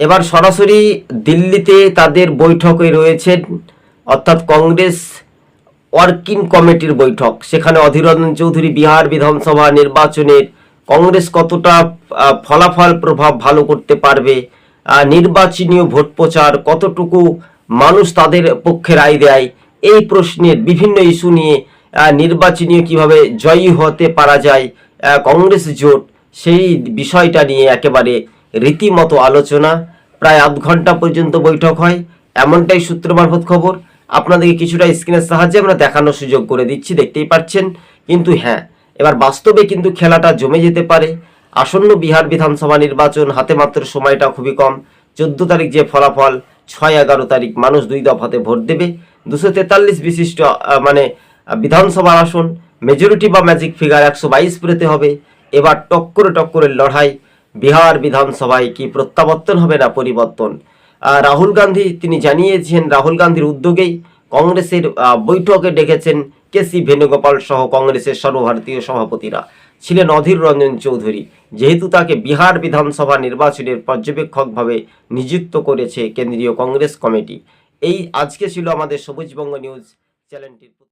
এবার সরাসরি দিল্লিতে তাদের বৈঠকে রয়েছেন অর্থাৎ কংগ্রেস ওয়ার্কিং কমিটির বৈঠক। সেখানে অধীর রঞ্জন চৌধুরী বিহার বিধানসভা নির্বাচনের কংগ্রেস কতটা ফলাফল প্রভাব ভালো করতে পারবে নির্বাচনীয় ভোট প্রচার কতটুকু মানুষ তাদের পক্ষে রায় দেয়, এই প্রশ্নের বিভিন্ন ইস্যু নিয়ে নির্বাচনীয় কীভাবে জয়ী হতে পারা যায় কংগ্রেস জোট সেই বিষয়টা নিয়ে একেবারে রীতিমতো আলোচনা প্রায় আধ ঘণ্টা পর্যন্ত বৈঠক হয়। এমনটাই সূত্র মারফত খবর। আপনাদেরকে কিছুটা স্ক্রিনের সাহায্যে আমরা দেখানোর সুযোগ করে দিচ্ছি দেখতেই পাচ্ছেন। কিন্তু হ্যাঁ এবার বাস্তবে কিন্তু খেলাটা জমে যেতে পারে। আসন্ন বিহার বিধানসভা নির্বাচন হাতে মাত্র সময়টা খুবই কম। চোদ্দ তারিখ যে ফলাফল ছয় এগারো তারিখ মানুষ দুই দফাতে ভোট দেবে। দুশো তেতাল্লিশ বিশিষ্ট মানে আহ, বিধানসভা আসন মেজরিটি বা ম্যাজিক ফিগার একশো বাইশ পেতে হবে। এবার টক্করে টক্করের লড়াই। বিহার বিধানসভায় কি প্রত্যাবর্তন হবে না পরিবর্তন? রাহুল গান্ধী, তিনি জানিয়েছেন রাহুল গান্ধীর উদ্যোগেই কংগ্রেসের বৈঠকে ডেকেছেন কে সি ভেনুগোপাল সহ কংগ্রেসের সর্বভারতীয় সভাপতিরা। ছিলেন অধীর রঞ্জন চৌধুরী। যেহেতু তাকে বিহার বিধানসভা নির্বাচনের পর্যবেক্ষকভাবে নিযুক্ত করেছে কেন্দ্রীয় কংগ্রেস কমিটি। এই আজকে ছিল আমাদের সবুজবঙ্গ নিউজ চ্যানেলটির